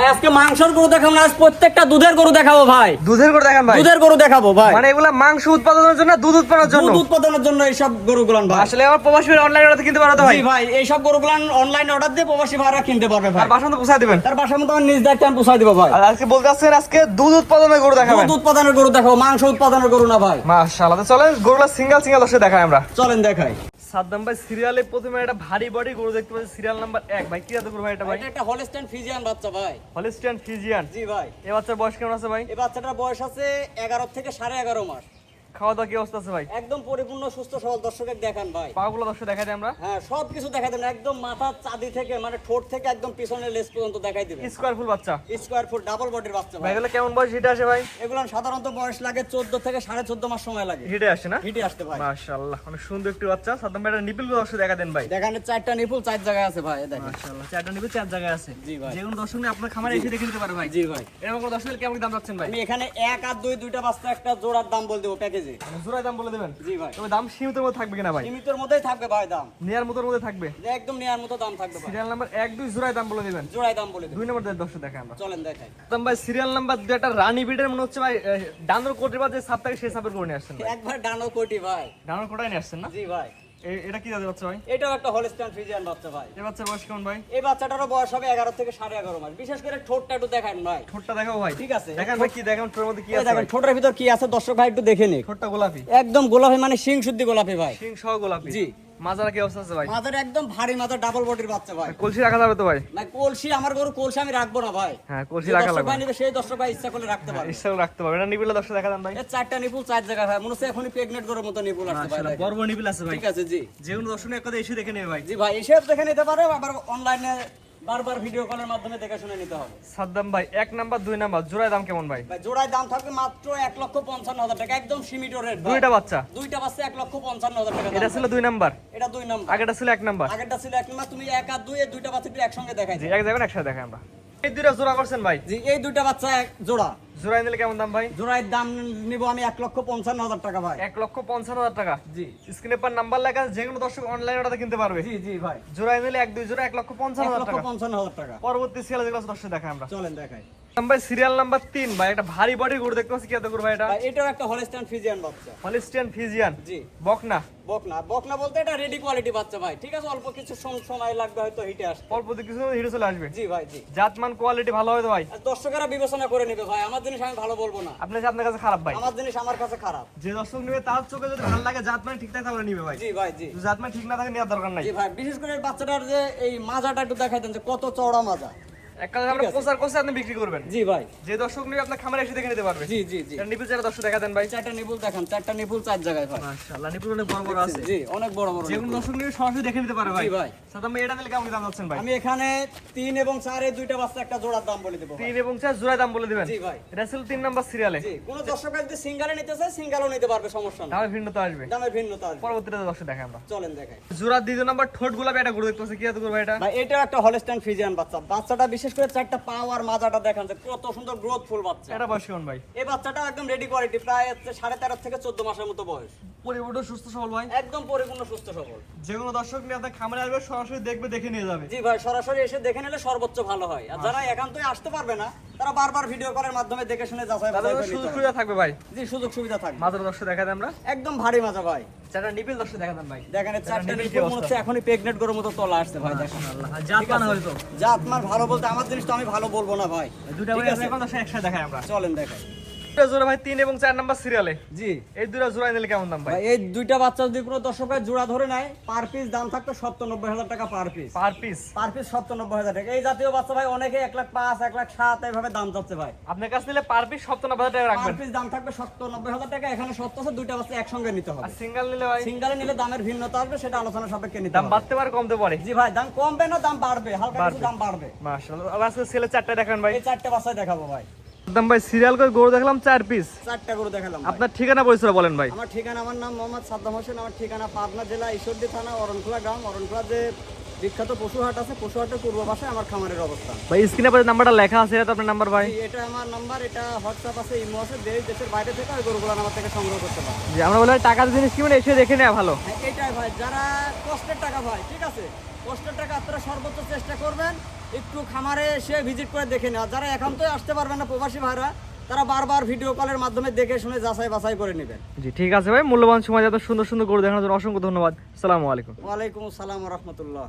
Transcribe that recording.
ভাই আজকে মাংসের গরু দেখাবো না আজ প্রত্যেকটা দুধের গরু দেখাবো ভাই। দুধের দেখান ভাই। দুধের গরু দেখাবো ভাই। মানে এগুলা মাংস উৎপাদনের জন্য দুধ উৎপাদনের জন্য। দুধ উৎপাদনের জন্য এইসব গরুগুলান ভাই। আসলে আমার প্রবাসী অনলাইন অর্ডার কিনতে পারো তো ভাই? ভাই এইসব গরুগুলান অনলাইন অর্ডার দিয়ে প্রবাসী ভাইরা কিনতে পারবে ভাই। আর পোষায় দিবেন। তার আমার নিজ দায়িত্বে আমি পোষাই দিব ভাই। আজকে বলতে আসছেন আজকে দুধ উৎপাদনের গরু দেখাবেন। দুধ উৎপাদনের গরু দেখাবো মাংস উৎপাদনের গরু না ভাই। মাশাআল্লাহ চলেন গরুগুলা সিঙ্গেল সিঙ্গেল দেখাই আমরা। চলেন দেখাই। সাদ্দাম ভাই সিরিয়ালে প্রথমে একটা ভারী বডি গরু দেখতে পাচ্ছি সিরিয়াল নাম্বার এক। ভাই কি জাতের গরু ভাই এটা ভাই? এটা একটা হলস্টাইন ফিজিয়ান বাচ্চা ভাই। হলস্টাইন ফিজিয়ান জি ভাই। এই বাচ্চার বয়স কেমন আছে ভাই? এই বাচ্চাটার বয়স আছে এগারো থেকে সাড়ে এগারো মাস। খাওয়া দাওয়া কি অবস্থা আছে ভাই? একদম পরিপূর্ণ সুস্থ সবল দর্শকের দেখান ভাই। পাগুলো দর্শক দেখাই দিই আমরা? হ্যাঁ সব কিছু দেখাই দেন একদম মাথার চাঁদি থেকে মানে ঠোঁট থেকে একদম পিছনের লেস পর্যন্ত দেখাই দিবেন। স্কোয়ার ফুল বাচ্চা। স্কোয়ার ফুট ডাবল বডির বাচ্চা ভাই। এগুলো কেমন বয়স? হিটে আসে ভাই? এগুলো সাধারণত বয়স লাগে চোদ্দ থেকে সাড়ে চোদ্দ মাস সময় লাগে। হিটে আসে না? হিটে আসতে ভাই। মাশাআল্লাহ অনেক সুন্দর একটি বাচ্চা। সাদ্দাম ভাই নিপিল দর্শক দেখা দেন ভাই। দেখানে চারটা নিপুল চার জায়গায় আছে ভাই দেখেন। মাশাআল্লাহ চারটা নিপিল চার জায়গায় আছে। জি ভাই। যেকোনো দর্শক নিয়ে আপনার খামারে এসে দেখে নিতে পারে ভাই। জি ভাই। এরকম দর্শক কেমন দাম রাখছেন ভাই? আমি এখানে এক আর দুই দুইটা বাচ্চা একটা জোড়ার দাম বলে দেবো প্যাকেজে মানে জোড়ায় দাম বলে দেবেন? জি ভাই। তবে দাম সীমিতের মধ্যে থাকবে কিনা ভাই? সীমিতর মধ্যেই থাকবে ভাই দাম। নেয়ার মতোর মধ্যে থাকবে? একদম নেওয়ার মতো দাম থাকবে সিরিয়াল নাম্বার এক দুই জোড়ায় দাম বলে দিবেন? জোড়ায় দাম বলে দুই নম্বর দর্শক আমরা। চলেন দেখাই। একদম ভাই সিরিয়াল নাম্বার একটা রানী বিটের মনে হচ্ছে ভাই ডানোর কোটি বাদ যে সাপ থাকে সেই সাপের করে নিয়ে আসছেন ভাই। একবার ডানো কোটি ভাই। ডানোর কোটায় নিয়ে আসছেন না? জি ভাই। এটা কি দাদা বাচ্চা ভাই? এটাও একটা হলস্টাইন ফ্রিজিয়ান বাচ্চা ভাই। এই বাচ্চার বয়স কেমন ভাই? এই বাচ্চাটারও বয়স হবে এগারো থেকে সাড়ে এগারো মাস। বিশেষ করে ঠোঁটটা একটু দেখেন নয় ঠোঁটটা দেখাও ভাই। ঠিক আছে। দেখেন ভাই কি দেখেন ঠোঁটের মধ্যে কি আছে দেখেন ঠোঁটের ভিতর কি আছে? দর্শক ভাই একটু দেখে নিক। ঠোঁটটা গোলাপি। একদম গোলাপি মানে শিং শুদ্ধি গোলাপি ভাই। সিং সহ গোলাপি। জি। মাজারা কি অবস্থা আছে ভাই? মাজার একদম ভারী মাজার ডাবল বডির বাচ্চা ভাই। কলসি রাখা যাবে তো ভাই? না কলসি আমার গরু কলসি আমি রাখব না ভাই। হ্যাঁ কলসি রাখা লাগবে। ভাই নিবে সেই দর্শক ভাই ইচ্ছা করলে রাখতে পারবে। ইচ্ছা করে রাখতে পারবে। এটা নিবিলা দর্শক দেখা দেন ভাই। এই চারটা নিপুল চার জায়গা ভাই মনে হচ্ছে এখনই প্রেগন্যান্ট গরুর মতো নিপুল আসছে ভাই। বড় বড় নিবিল আছে ভাই। ঠিক আছে জি। যে কোনো দর্শক এক কথা এসে দেখে নেবে ভাই। জি ভাই এসে দেখে নিতে পারো। আবার অনলাইনে বারবার ভিডিও কলের মাধ্যমে দেখে শুনে নিতে হবে। সাদ্দাম ভাই এক নাম্বার দুই নাম্বার জোড়ায় দাম কেমন ভাই? ভাই জোড়ায় দাম থাকবে মাত্র এক লক্ষ পঞ্চান্ন হাজার টাকা একদম সীমিত রেট দুইটা বাচ্চা? দুইটা বাচ্চা এক লক্ষ পঞ্চান্ন হাজার টাকা এটা ছিল দুই নাম্বার? এটা দুই নাম্বার। আগেটা ছিল এক নাম্বার? আগেটা ছিল এক নম্বর তুমি এক আর দুই দুইটা বাচ্চা একসঙ্গে দেখাই এক যাবেন একসাথে দেখাই আমরা। এই দুইটা জোড়া করছেন ভাই? জি এই দুটা বাচ্চা এক জোড়া। জোড়ায় নিলে কেমন দাম ভাই? জোড়ায় দাম নিব আমি এক লক্ষ পঞ্চান্ন হাজার টাকা ভাই। এক লক্ষ পঞ্চান্ন হাজার টাকা? জি। স্ক্রিনে পার নাম্বার লেখা আছে যে কোনো দর্শক অনলাইন অর্ডার কিনতে পারবে। জি জি ভাই। জোড়ায় নিলে এক দুই জোড়া এক লক্ষ পঞ্চান্ন হাজার টাকা। পঞ্চান্ন হাজার টাকা। পরবর্তী সিরিয়াল যেগুলো দর্শক দেখাই আমরা। চলেন দেখাই। ভাই সিরিয়াল নাম্বার তিন ভাই একটা ভারী বডি গরু দেখতে পাচ্ছি কি গরু ভাই এটা? এটাও একটা ফিজিয়ান বাচ্চা হলিস্টিয়ান ফিজিয়ান জি। বকনা? বকনা। বকনা বলতে এটা রেডি কোয়ালিটি বাচ্চা ভাই ঠিক আছে? অল্প কিছু সময় লাগবে হয়তো হিটে আসতে। অল্প কিছু হিরো চলে আসবে? জি ভাই জি। জাতমান কোয়ালিটি ভালো তো ভাই? দর্শকেরা বিবেচনা করে নেবে ভাই। আমার জিনিস আমি ভালো বলব না। আপনি যে আপনার কাছে খারাপ ভাই? আমার জিনিস আমার কাছে খারাপ। যে দর্শক নিবে তার চোখে যদি ভালো লাগে জাত মানে ঠিক থাকে তাহলে নিবে ভাই। জি ভাই জি। যদি জাত মানে ঠিক না থাকে নেওয়ার দরকার নাই। জি ভাই বিশেষ করে বাচ্চাটার যে এই মাজাটা একটু দেখাই দেন যে কত চওড়া মাজা। এক কাজ আমরা আছে। প্রচার আপনি বিক্রি করবেন। জি ভাই। যে দর্শক নিবে আপনার খামারে এসে দেখে নিতে পারবে। জি জি জি। এটা নিপিল দর্শক দেখা দেন ভাই। চারটা নিপুল দেখান চারটা নিপুল চার জায়গায় ভাই মাশাআল্লাহ নিপিল অনেক বড় বড় আছে। জি অনেক বড় বড় যে কোনো। দর্শক নিবে সরাসরি দেখে নিতে পারে ভাই। জি ভাই। সাদাম ভাই এটা নিলে কেমন দাম যাচ্ছেন ভাই? আমি এখানে তিন এবং চার এই দুইটা বাচ্চা একটা জোড়ার দাম বলে দেবো ভাই। তিন এবং চার জোড়ায় দাম বলে দিবেন। জি ভাই। এটা ছিল তিন নাম্বার সিরিয়ালে জি কোন দর্শক যদি সিঙ্গালে নিতে চায় সিঙ্গালও নিতে পারবে সমস্যা না দামে ভিন্নতা আসবে। দামের ভিন্নতা আসবে। পরবর্তীতে দর্শক দেখে আমরা। চলেন দেখাই। জোড়ার দ্বিতীয় নাম্বার ঠোঁট গোলাপি এটা গরু দেখতে পাচ্ছি কি এত গরু এটা? ভাই এটাও একটা হলস্টাইন ফিজিয়ান বাচ্চা। বাচ্চাটা বিশেষ করে চারটা পাওয়ার মাজাটা দেখান যে কত সুন্দর গ্রোথ ফুল বাচ্চা। এটা বয়স কেমন ভাই? এই বাচ্চাটা একদম রেডি কোয়ালিটি প্রায় সাড়ে তেরো থেকে চোদ্দ মাসের মতো বয়স। পরিপূর্ণ সুস্থ সবল ভাই? একদম পরিপূর্ণ সুস্থ সবল। যে কোনো দর্শক নিয়ে আপনার খামারে আসবে সরাসরি দেখবে দেখে নিয়ে যাবে। জি ভাই সরাসরি এসে দেখে নিলে সর্বোচ্চ ভালো হয়। আর যারা একান্তই আসতে পারবে না তারা বারবার ভিডিও কলের মাধ্যমে দেখে শুনে যাচাই সুযোগ সুবিধা থাকবে ভাই? জি সুযোগ সুবিধা থাকবে। মাজার দর্শক দেখা দেন আমরা। একদম ভারী মাজা ভাই। চারটা নিপিল দর্শক দেখা দেন ভাই। দেখেন চারটা মনে হচ্ছে এখনই প্রেগনেন্ট মতো তলা আসছে ভাই দেখেন। হয়তো। ভালো বলতে আমার জিনিস তো আমি ভালো বলব না ভাই। দুটো ঠিক ভাই এখন দর্শক একসাথে দেখাই আমরা। চলেন দেখাই। দুটা জোড়া ভাই তিন এবং চার নাম্বার সিরিয়ালে জি। এই দুটা জোড়া নিলে কেমন দাম ভাই? ভাই এই দুইটা বাচ্চা যদি কোনো দর্শক জোড়া ধরে পার পিস দাম থাকতো সপ্তানব্বই হাজার টাকা per piece per piece per piece সপ্তানব্বই হাজার টাকা। এই জাতীয় বাচ্চা ভাই অনেকে এক লাখ পাঁচ এক লাখ সাত এইভাবে দাম যাচ্ছে ভাই। আপনার কাছে নিলে পার পিস সপ্তাহ নব্বই হাজার টাকা পার পিস দাম থাকবে সত্তর হাজার টাকা। এখানে সত্তর আছে দুইটা বাচ্চা একসঙ্গে নিতে হবে। আর সিঙ্গেল নিলে ভাই? সিঙ্গালে নিলে দামের ভিন্নতা আসবে সেটা আলোচনা সাপেক্ষে নিতে দাম বাড়তে পারে কমতে পারে। জি ভাই দাম কমবে না দাম বাড়বে। হালকা কিছু দাম বাড়বে। মাশাআল্লাহ। আজকে ছেলে চারটা দেখান ভাই। এই চারটে বাচ্চাই দেখাবো ভাই। দাম ভাই সিরিয়াল করে গরু দেখলাম চার পিস চারটা করে দেখালাম আপনার ঠিকানা পরিচয় বলেন ভাই। আমার ঠিকানা আমার নাম মোহাম্মদ সাদ্দাম হোসেন আমার ঠিকানা পাবনা জেলা ঈশ্বরদী থানা অরণখোলা গ্রাম। অরণখোলা যে বিখ্যাত পশুহাট আছে পশুহাটের পূর্ব পাশে আমার খামারের অবস্থান। ভাই স্ক্রিনে পরে নাম্বারটা লেখা আছে এটা আপনার নাম্বার ভাই। এটা আমার নাম্বার এটা হোয়াটসঅ্যাপ আছে ইমো আছে দেশ দেশের বাইরে থেকে ওই গরুগুলো আমার থেকে সংগ্রহ করতে পারে যে আমরা বলে টাকার জিনিস কি মানে এসে দেখে নেওয়া ভালো। হ্যাঁ, এটাই ভাই যারা কষ্টের টাকা ভাই ঠিক আছে? কষ্টের টাকা আপনারা সর্বোচ্চ চেষ্টা করবেন একটু খামারে এসে ভিজিট করে দেখে নেওয়া। যারা একান্তই আসতে পারবেন না প্রবাসী ভাইরা তারা বারবার ভিডিও কলের মাধ্যমে দেখে শুনে যাচাই বাছাই করে নেবেন। জি ঠিক আছে ভাই মূল্যবান সময় যত সুন্দর সুন্দর করে দেখানোর জন্য অসংখ্য ধন্যবাদ। সালামু আলাইকুম। ওয়ালাইকুম আসসালাম রহমতুল্লাহ।